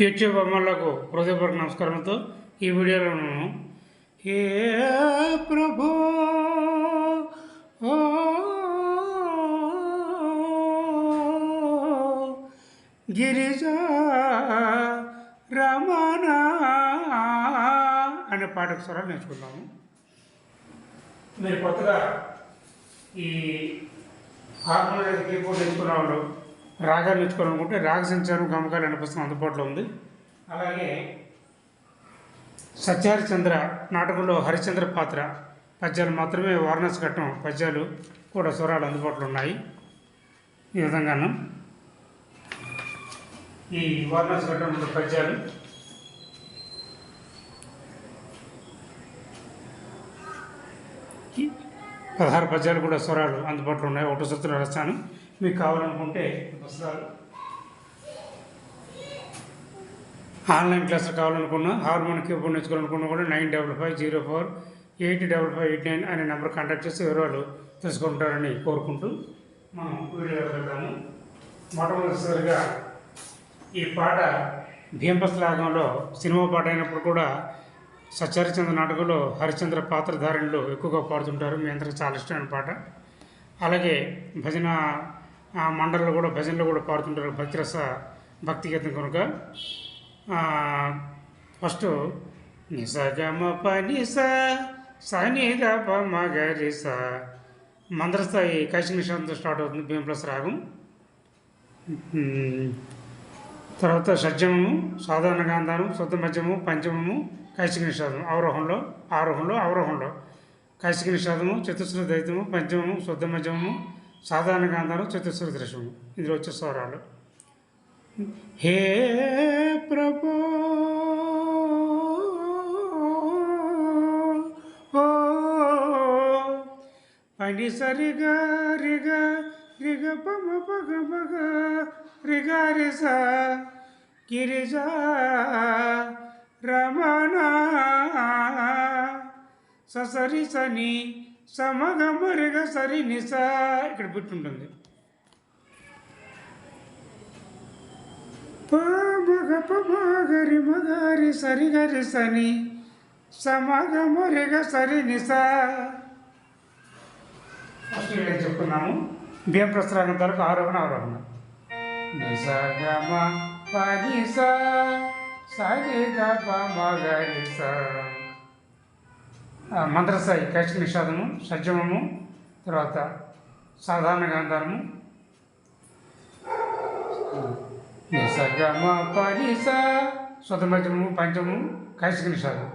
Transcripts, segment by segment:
YouTube అమ్మలకు హృదయపూర్వక నమస్కారంతో ఈ వీడియోలో నేను ఏ ప్రభు ఓ గిరిజా రమణ అనే పాటకు స్వరాలు నేర్చుకుందాము. మీరు కొత్తగా ఈ హార్మోనియం కీబోర్డ్ నేర్చుకున్న వాళ్ళు రాగాలు నేర్చుకోవాలనుకుంటే రాగ సంచారం గమకాలు అనే పుస్తకం అందుబాటులో ఉంది. అలాగే సత్యహరిచంద్ర నాటకంలో హరిచంద్ర పాత్ర పద్యాలు మాత్రమే వారణాసి ఘట్టం పద్యాలు కూడా స్వరాలు అందుబాటులో ఉన్నాయి. ఈ విధంగాను ఈ వారణాసి ఘట్టం పద్యాలు పదహారు పద్యాలు కూడా స్వరాలు అందుబాటులో ఉన్నాయి. ఒకటో సూత్రం రాస్తాను. మీకు కావాలనుకుంటే ఈ పుస్తకాలు ఆన్లైన్ క్లాసులు కావాలనుకున్నా హార్మోన్ కీబోర్డ్ నేర్చుకోవాలనుకున్నా కూడా nine double five zero four eight double five eight nine అనే నెంబర్ కాంటాక్ట్ చేసి వివరాలు తెలుసుకుంటారని కోరుకుంటూ మనం వీడియో వెళ్దాము. మొట్టమొదటిసారిగా ఈ పాట భీంపస్ సినిమా పాట అయినప్పుడు కూడా సత్యహరిచంద్ర నాటకంలో హరిచంద్ర పాత్రధారణలు ఎక్కువగా పాడుతుంటారు. మీ అందరికీ చాలా ఇష్టమైన పాట. అలాగే భజన మండలిలో కూడా భజనలు కూడా పాడుతుంటారు భక్తిరస భక్తి గీతం కనుక ఫస్ట్ నిసగమ పనిస సనిద మగరిస మందరస్థాయి కైశ నిషాంతో స్టార్ట్ అవుతుంది భీమ ప్లస్ రాగం. తర్వాత షడ్జమము సాధారణ గాంధారం శుద్ధ మధ్యము పంచమము కైశిక నిషాదం అవరోహంలో ఆరోహంలో అవరోహంలో. కైశిక నిషాదము చతుస్ర దైతము పంచమము శుద్ధ మధ్యమము సాధారణ గాంధారం చతుస్ర దృశ్యము. ఇందులో వచ్చే స్వరాలు. హే ప్రభు పని సరిగా రిగ రిగ పమ పగ పగ రిగారి రిస గిరిజ రమణ ససరి సని సమగమ రిగ సరి నిస ఇక్కడ పుట్టుంటుంది మగ మగరి మగరి సరి గరి సని. సమగమ రిగ సరి నిస ఫస్ట్ నేను చెప్పుకున్నాము బియ్యం ప్రస్తుతం వరకు ఆరోహణ అవరోహణ నిసగమ పనిస సరి దప మగరిస మంత్రస్థాయి కైశిక నిషాదము సజ్జమము తర్వాత సాధారణ గాంధారము నిసగమ పరిస స్వతమధ్యము పంచము కైసిక నిషాదం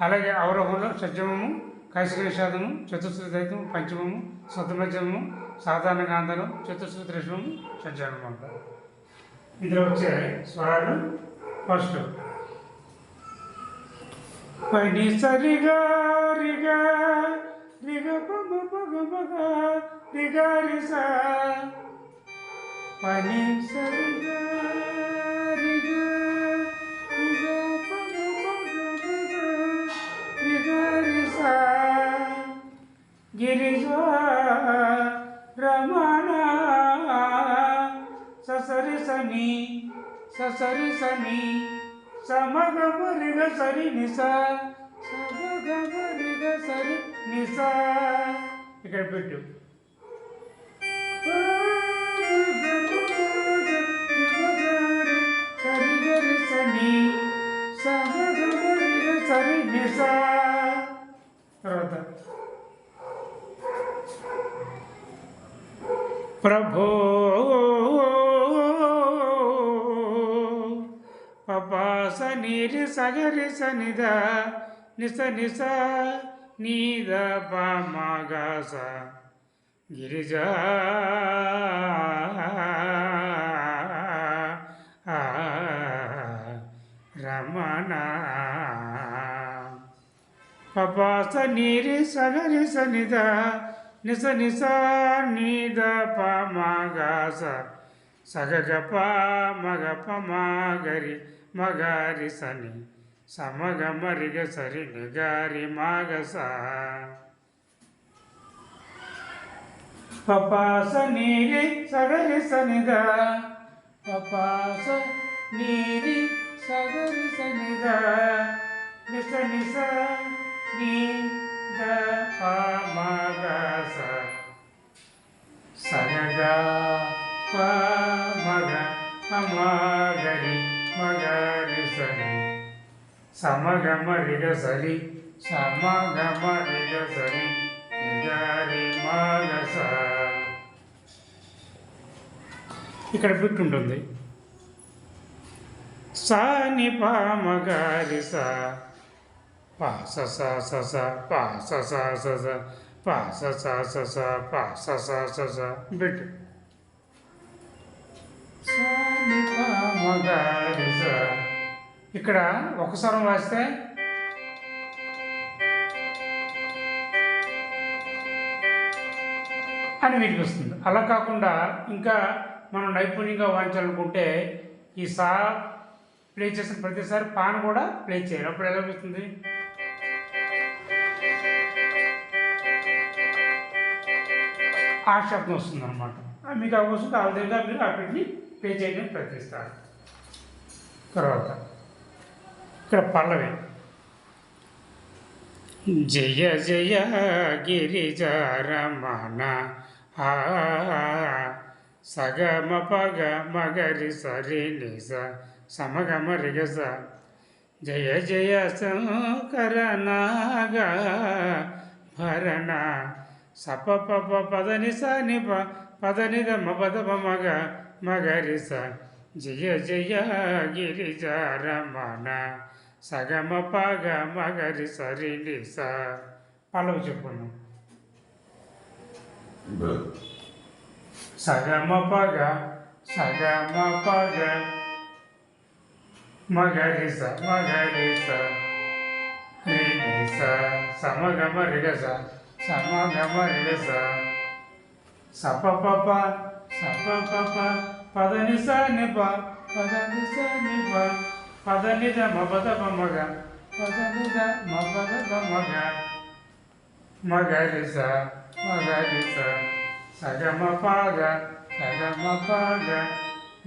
అలాగే అవరోహంలో సజ్జమము కైసిక నిషాదము చతుశ్రుత దైతము పంచమము స్వతమధ్యము సాధారణ గాంధారం చతుశ్రుత త్రిశము షడ్జమం అంటారు. ఇందులో వచ్చే స్వరాలు ఫస్ట్ పని సరిగా రిగా రిగ పగ పగ పగ రిగా రిసా పని సరిగా సరి నిసా సరి నిసా. ఇక్కడ పెట్టు. పపాస నీరి సగరి సనిద నిస నిస నీద పమగస గిరిజ రమణ. పపాస నీరి సగరి సనిద నిస నిస నీద పమగస సగగ ప మగ ప మగరి మగారి సని సమగ మరిగ సరి నిగారి మాగస. పపాస నీరి సగరి సనిద పపాస నీరి సగరి సనిద నిస నిస నీ గ ప మ గ స మగ అమగరి మగరి సరి సమగమ రిగ సరి సమగమ రిగ సరి ఇక్కడ బిట్ ఉంటుంది. సా ని పా మగారి సా పా స స స స పా స స స స పా స స స స పా స స స స బిట్ సా ని పా ఇక్కడ ఒక స్వరం రాస్తే? అని వీటికి వస్తుంది. అలా కాకుండా ఇంకా మనం నైపుణ్యంగా వాయించాలనుకుంటే ఈ సా ప్లే చేసిన ప్రతిసారి పాన్ కూడా ప్లే చేయాలి. అప్పుడు ఎలా వస్తుంది ఆ శబ్దం వస్తుంది అనమాట మీకు అవసరం ఆ విధంగా మీరు వాటిని ప్లే చేయడానికి ప్రయత్నిస్తారు. తర్వాత ఇక్కడ పల్లవి. జయ జయ గిరిజారమణ ఆ సగమ పగ మగరి సరి నిస సమగమ రిగస జయ జయ శంకర నాగ భరణ. సప పప పదని స నిప పదని మ పద మగ మగరి స. జయ జయ గిరిజారమణ. సగమ పగ మగరి సరి. నిస పలవు చెప్పను సగమ పగ సగమ పగ. మగరి స మగరిస రిస సమగమ రిగస సమగమ రిగస సప పప సప పప. పదని స నిప పదని స నిప పదని ద మగ పద మగ పదని ద మగ. పద మగ మగరిస మగరిస సగమ పాగ సగమ పాగ.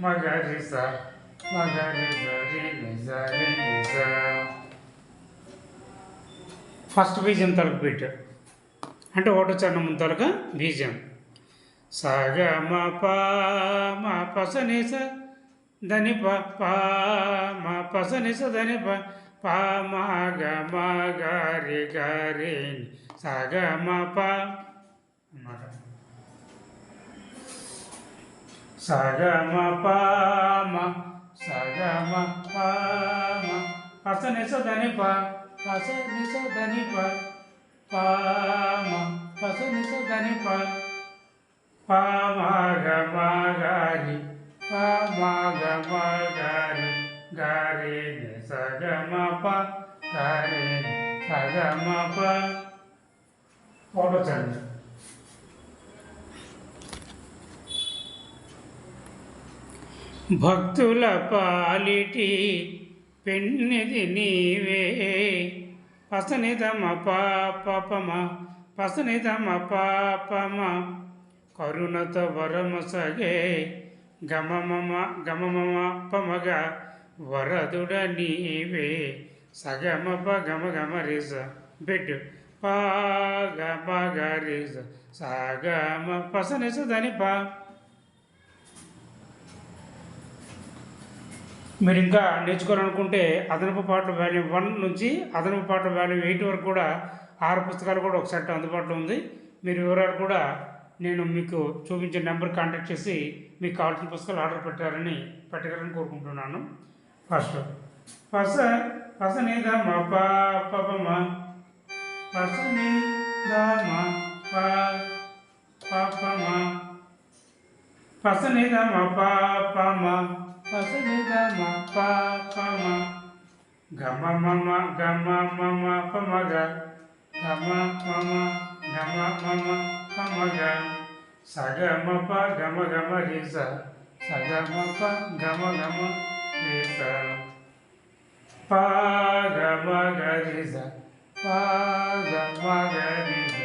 మగ మగరిస రి నిజ రి నిజ ఫస్ట్ బీజం తలకు బీట్ అంటే ఒకటో చరణం తలక బీజం. సగమ పా మా పసని స ధని ప పా మా పసని స ధని ప పా మా గ మా గారి గారి సగమ ప అన్నమాట సగమ పామ సగమ పామ పసని సదని ప పసని సదని ప పామ పసని సదని ప పామగ మగారి పామగ మగారి గారి సగమ ప గారి సగమ ప ఫోటో చండి భక్తుల పాలిటి పెన్నిది నీవే పసనిదమ పాపమ పసనిదమ పాపమ. కరుణత వరమ సగే గమమమ గమమమాపమగ వరదుడ నీవే సగమ ప గమ గమ రిస బెడ్ పా పగ గ రిస సగమ పసనిస దని పా. మీరు ఇంకా నేర్చుకోవాలనుకుంటే అదనపు పాటల వాల్యూ వన్ నుంచి అదనపు పాటల వాల్యూ ఎయిట్ వరకు కూడా ఆరు పుస్తకాలు కూడా ఒక సెట్ అందుబాటులో ఉంది. మీరు వివరాలు కూడా నేను మీకు చూపించే నెంబర్ కాంటాక్ట్ చేసి మీకు కావాల్సిన పుస్తకాలు ఆర్డర్ పెట్టారని పెట్టగలని కోరుకుంటున్నాను. ఫస్ట్ పస పస నీద మా పాపమ పస నీద మా పా పాపమ్మ. పస నీద మా పాపమ పస నీద మా పాపమ గమ మమ గమ మమ పమగ గమ మమ గమ మమ గమగ సగమప గమ గమ రిస సగమప గమ గమ రిస ప గమ గ రిస ప గమ గ రిస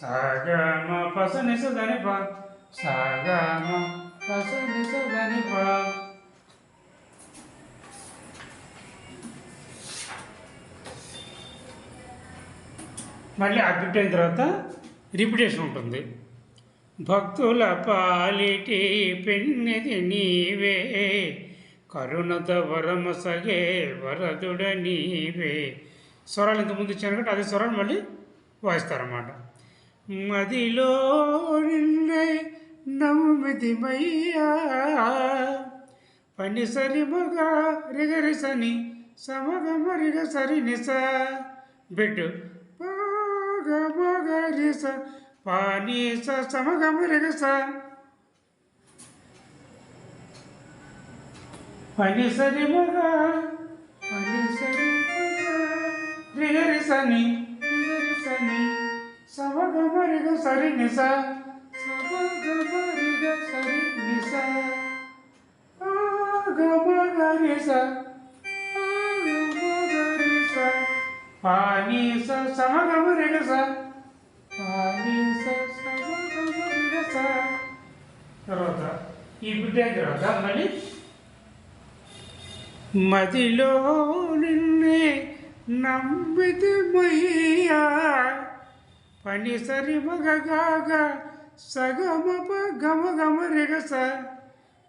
సగమ పస నిస దని ప సగమ పస నిస దని ప మళ్ళీ అగ్గిపోయిన తర్వాత రిపిటేషన్ ఉంటుంది. భక్తుల పాలిటి పెన్నిది నీవే కరుణత వరమసగే వరదుడ నీవే. స్వరాలు ఇంతకుముందు ఇచ్చాను కాబట్టి అదే స్వరాలు మళ్ళీ వాయిస్తారన్నమాట. మదిలో నిన్నే నమ్మిదిమయ్యా పని సరి మగ రిగరి సని సమగ మరిగ సరి నిస. బిడ్డు ग ब ग रि स प नि स सम ग म रे ग स प नि स रि म ग प नि स रि रि ग रि स नि रि ग रि स नि स व ग म रे ग स रि नि स स व ग म रे ग स रि नि स आ ग म ग रि स పానీస సమగము రెగస పానీస సమగము రెగస తర్వాత ఈ బిడ్డ తర్వాత మళ్ళీ. మదిలో నిన్నే నమ్మితి మయ్యా. పని సరి మగగా సగమ గమ గమ రిగస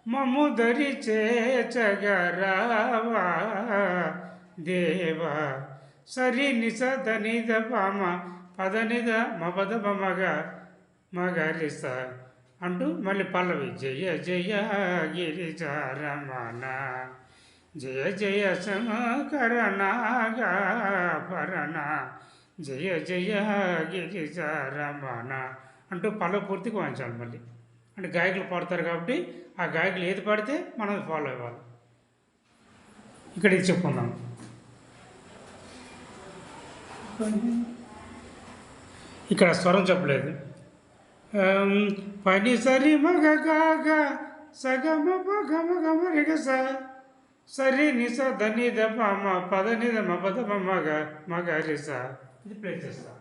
మము దరి చేచగరావా దేవా సరి నిస ధనిద పామ పదనిద మపద మగ మగరిస అంటూ మళ్ళీ పల్లవి జయ జయ గిరిజారమణ. జయ జయ శంకర నాగభరణ జయ జయ గిరిజారమణ. అంటూ పల్లవి పూర్తిగా వాయించాలి మళ్ళీ. అంటే గాయకులు పాడతారు కాబట్టి ఆ గాయకులు ఏది పాడితే మనం ఫాలో అవ్వాలి. ఇక్కడ ఇది చెప్పుకుందాం. ఇక్కడ స్వరం చెప్పలేదు. పని సరి మగ గాగ సగమ గమ గమ రిగ స సరి నిస ధని ద పమ పద నిద మ మగ మగ రిస ఇది ప్లే చేస్తా.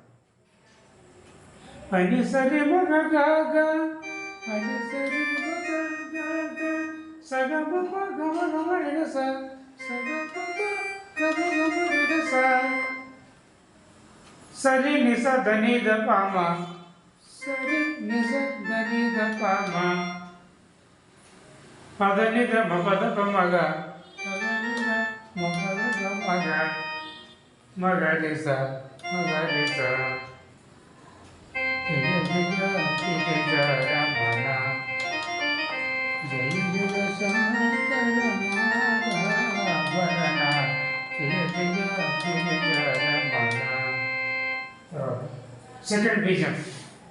పని సరి మగ గాగ పని సరి మగ గాగ సగమ గమ గమ రిగ స సగమ గమ గమ రిగ స సరి నిస ధని ద పామ సరి నిస ధని ద పామ పద నిద మ పద మగ పద నిద మ పద మగ మగ నిస మగ నిస జయ జయ జయ రమణ జయ జయ శంకర నారాయణ జయ జయ జయ రమణ సెకండ్ బీజం.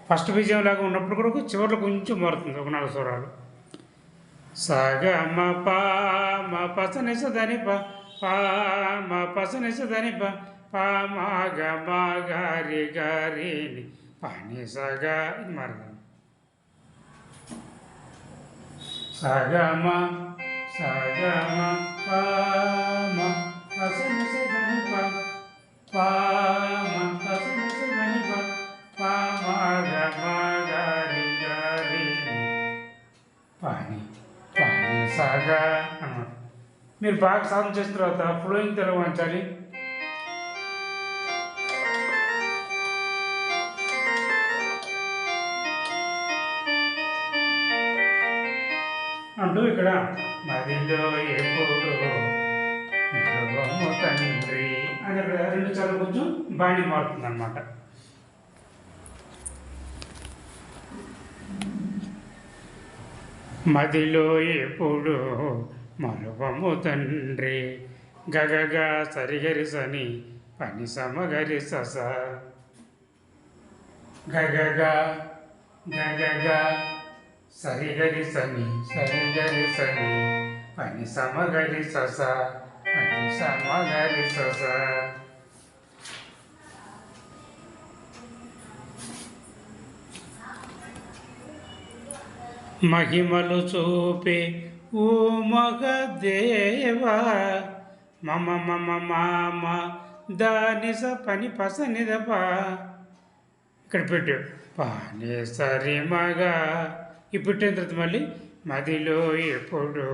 ఫస్ట్ బీజం లాగా ఉన్నప్పుడు కూడా చివరిలో కొంచెం మారుతుంది ఒక నాలుగు స్వరాలు. సగ మ పా మ పస పా దని ప. పా మా పస నిస ప. ప మ గ మా గారి రి పని రి ఇది మారుతుంది. సగ మ సగ మ పా మ పస నిస ప మ పాని పాని సాగా. అన్నమాట మీరు బాగా సాధన చేసిన తర్వాత ఫ్లోయింగ్ తెలుగు అంటూ ఇక్కడ మదిలో ఎప్పుడు తండ్రి అని రెండు చాలా కొంచెం బాణి మారుతుంది అనమాట మదిలో ఎప్పుడు మరువము తండ్రి. గగగా సరిగరిసని పని సమగరిస గగగా గగగా సరిగరిసని సరిగరిసని పని సమగరిస పని సమగరిస మహిమలు చూపే ఓ మగదేవా మమ మమ మామ దాని స పని పసనిదపా ఇక్కడ పెట్టు. పాని సరి మగ. ఇప్పుడు తర్వాత మళ్ళీ మదిలో ఎప్పుడు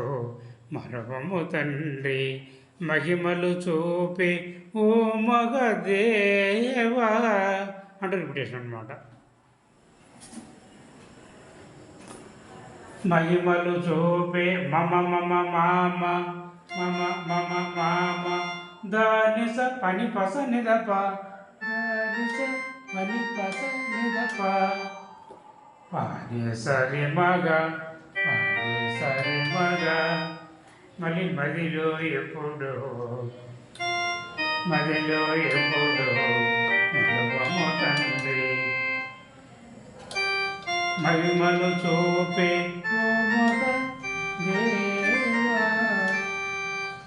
మరవము తండ్రి మహిమలు చూపే ఓ మగ దేవా అంటే రిపిటేషన్ అనమాట మహిమలు చూపే మమ మమ మామ మమ మమ మామ. దానిస పని పస నిదప దానిస పని పస నిదప. పాని సరి మగ పాని సరి మగ. మళ్ళీ మదిలో ఎప్పుడు మదిలో ఎప్పుడు మహిమను చూపే.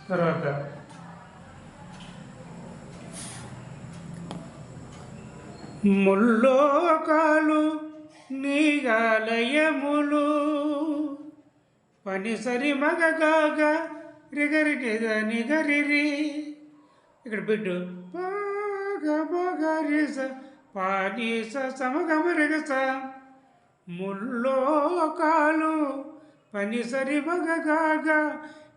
తర్వాత ముల్లోకాలు నీగాలయములు పని సరి మగ గాగ రిగరి నిద ఇక్కడ బిడ్డు. బాగ బాగ రేస పాని సమగమ రిగస. ముల్లోకాలు పని సరి మగ గాగ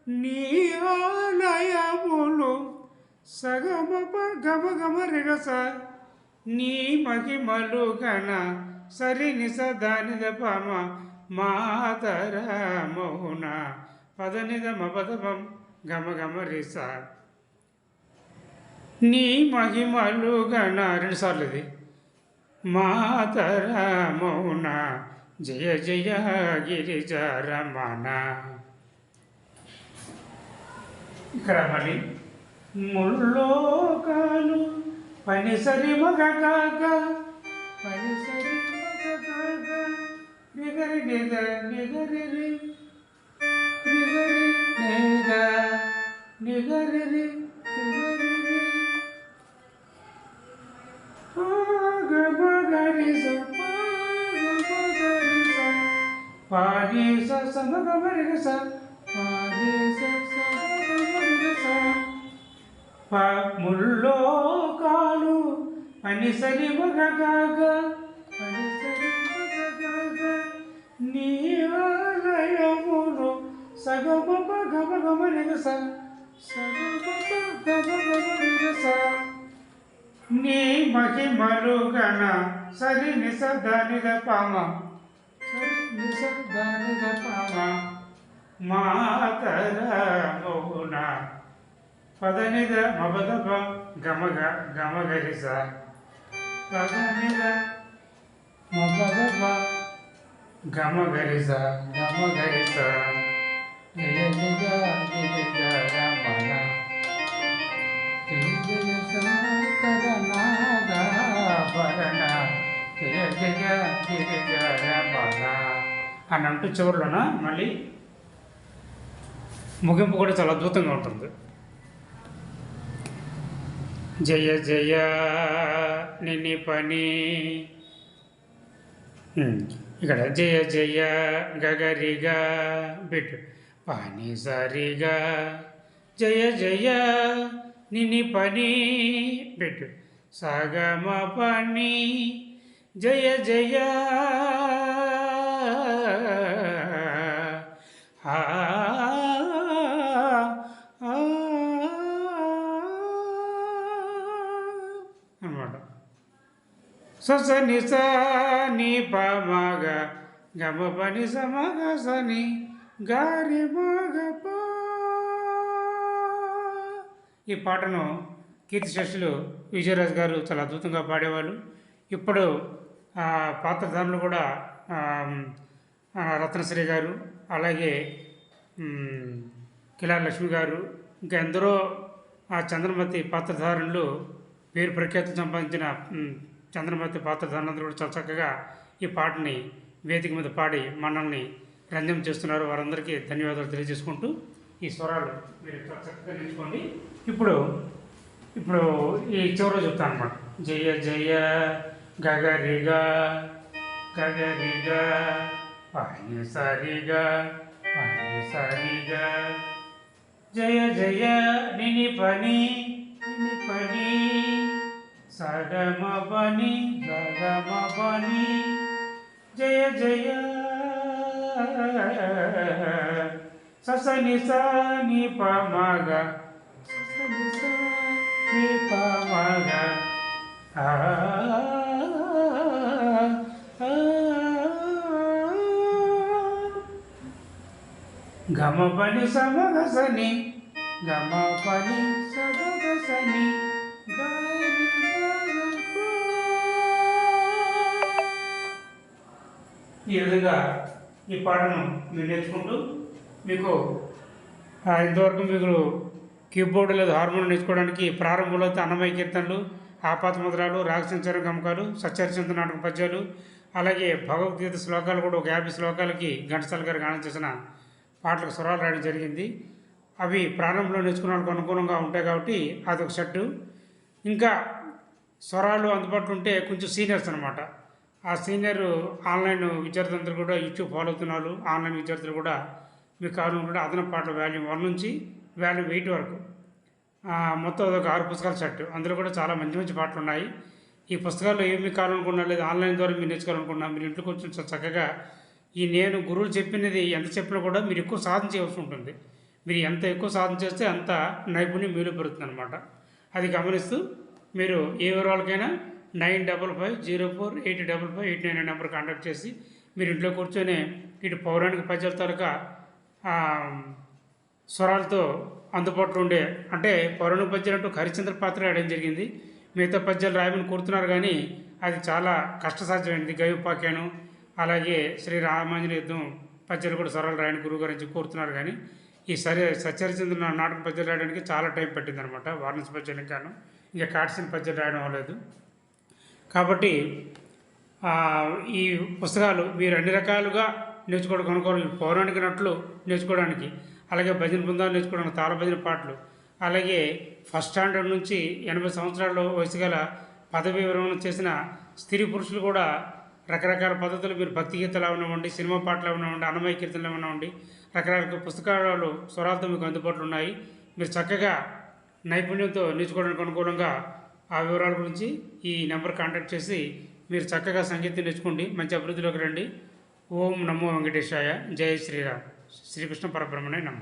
నీ ఆలయములు సగమప ప గమ గమ నీ మహిమలు గణ సరి నిస దానిద మాతర మౌన పదనిద మపదమం గమ గమ నీ మహిమలు గణ రెండు సార్లు ఇది. మాతర మౌన జయ జయ గిరిజ రమణ ఇక్కడ మళ్ళీ ముల్లోకాలు పని సరి మగ కాక పని మగ కాక నిగరి నిగరి నిగరి పని సరి మగ గాగ పని సరి మగ గాగ నీవాలయములు సగమ గమ గమ నీ మహిమలు గణ సరి నిస దానిద పామ సరి నిస దానిద పామ. మాతర మౌన పదనిద మబదప గమగ గమగరిస. పదనిద మబదప గమగరిస గమగరిస అని అంటూ చివరిలోన మళ్ళీ ముగింపు కూడా చాలా అద్భుతంగా ఉంటుంది. జయ జయ నిన్ని పని ఉమ్, ఇక్కడ జయ జయ గగరిగా బిట్ పని సరిగా జయ జయ నిన్ని పని బిట్ సగమ పని జయ జయ ఆ సస నిస ని పమగ గమ పని సమగ సని గారి మగ పా ఈ పాటను కీర్తిశేషులు విజయరాజు గారు చాలా అద్భుతంగా పాడేవాళ్ళు. ఇప్పుడు ఆ పాత్రధారులు కూడా రత్నశ్రీ గారు అలాగే మ్, కిలార్ లక్ష్మి గారు ఇంకా ఎందరో ఆ చంద్రమతి పాత్రధారులు పేరు ప్రఖ్యాతి సంపాదించిన మ్, చంద్రమతి పాత్రధారులందరూ కూడా చాలా చక్కగా ఈ పాటని వేదిక మీద పాడి మనల్ని రంజం చేస్తున్నారు. వారందరికీ ధన్యవాదాలు తెలియజేసుకుంటూ ఈ స్వరాలు మీరు చక్కగా నేర్చుకోండి. ఇప్పుడు ఇప్పుడు ఈ చివరిలో చెప్తాను అనమాట జయ జయ గగరిగా గగరిగా పాని సరిగా పాని సరిగా. జయ జయ నిని పని నిని పని. sarama bani sarama bani jaya jaya. Sasani sani pamaga. Sasani sani pamaga. Ah, ah, ah. Gama pani sama gasani, gama pani gama ఈ విధంగా ఈ పాటను మీరు నేర్చుకుంటూ మీకు ఇంతవరకు మీకు కీబోర్డు లేదా హార్మోన్ నేర్చుకోవడానికి ప్రారంభంలో అయితే అన్నమయ్య కీర్తనలు ఆపాత ముద్రాలు రాగసంచార గమకాలు సచ్చరిచంద్ర నాటక పద్యాలు అలాగే భగవద్గీత శ్లోకాలు కూడా ఒక యాభై శ్లోకాలకి ఘంటసాల గారు గానం చేసిన పాటలకు స్వరాలు రాయడం జరిగింది. అవి ప్రారంభంలో నేర్చుకున్నకు అనుకూలంగా ఉంటాయి కాబట్టి అదొక షర్టు ఇంకా స్వరాలు అందుబాటులో ఉంటే కొంచెం సీనియర్స్ అనమాట ఆ సీనియర్ ఆన్లైన్ విద్యార్థులందరూ కూడా యూట్యూబ్ ఫాలో అవుతున్నారు. ఆన్లైన్ విద్యార్థులు కూడా మీకు కూడా అదనపు పాటల వాల్యూమ్ వన్ నుంచి వాల్యూమ్ ఎయిట్ వరకు. మొత్తం అదొక ఆరు పుస్తకాల సెట్. అందులో కూడా చాలా మంచి మంచి పాటలు ఉన్నాయి. ఈ పుస్తకాల్లో ఏమి కావాలనుకున్నా లేదా ఆన్లైన్ ద్వారా మీరు నేర్చుకోవాలనుకున్నా మీరు ఇంట్లో కొంచెం చక్కగా ఈ నేను గురువులు చెప్పినది ఎంత చెప్పినా కూడా మీరు ఎక్కువ సాధన చేయవలసి ఉంటుంది. మీరు ఎంత ఎక్కువ సాధన చేస్తే అంత నైపుణ్యం మీలో పెరుగుతుంది అనమాట అది గమనిస్తూ మీరు ఏ వివరాలకైనా nine double five zero four eight double five eight nine number contact చేసి మీరు ఇంట్లో కూర్చొని ఇటు పౌరాణిక పద్యాల తాలూకా స్వరాలతో అందుబాటులో ఉండే అంటే పౌరాణిక పద్యాలు అంటూ హరిచంద్ర పాత్ర రాయడం జరిగింది. మిగతా పద్యాలు రాయమని కోరుతున్నారు కానీ అది చాలా కష్టసాధ్యమైనది. గవిపాక్యాను అలాగే శ్రీ రామాంజన యుద్ధం పద్యాలు కూడా స్వరాలు రాయని గురువు గారి నుంచి కోరుతున్నారు కానీ ఈ సరి సత్యహరిచంద్ర నాటక పద్యాలు రాయడానికి చాలా టైం పట్టింది అనమాట వారణాసి పద్యాలు ఇంకాను ఇంకా కాట్సిన పద్యాలు రాయడం అవ్వలేదు. కాబట్టి ఈ పుస్తకాలు మీరు అన్ని రకాలుగా నేర్చుకోవడం కొనుక్కోవాలి పౌరాణిక నట్లు నేర్చుకోవడానికి అలాగే భజన బృందాలు నేర్చుకోవడానికి తాళ భజన పాటలు అలాగే ఫస్ట్ స్టాండర్డ్ నుంచి ఎనభై సంవత్సరాల వయసు గల పదవి విరమణ చేసిన స్త్రీ పురుషులు కూడా రకరకాల పద్ధతులు మీరు భక్తి గీతలు అవనివ్వండి సినిమా పాటలు అవనివ్వండి అన్నమయ కీర్తనలు అవనివ్వండి రకరకాల పుస్తకాలు స్వరాలతో మీకు అందుబాటులో ఉన్నాయి. మీరు చక్కగా నైపుణ్యంతో నేర్చుకోవడానికి అనుకూలంగా ఆ వివరాల గురించి ఈ నెంబర్ కాంటాక్ట్ చేసి మీరు చక్కగా సంగీతం నేర్చుకోండి మంచి అభివృద్ధిలోకి రండి. ఓం నమో వెంకటేశాయ. జయ శ్రీరామ్. శ్రీకృష్ణ పరబ్రహ్మణే నమ్మ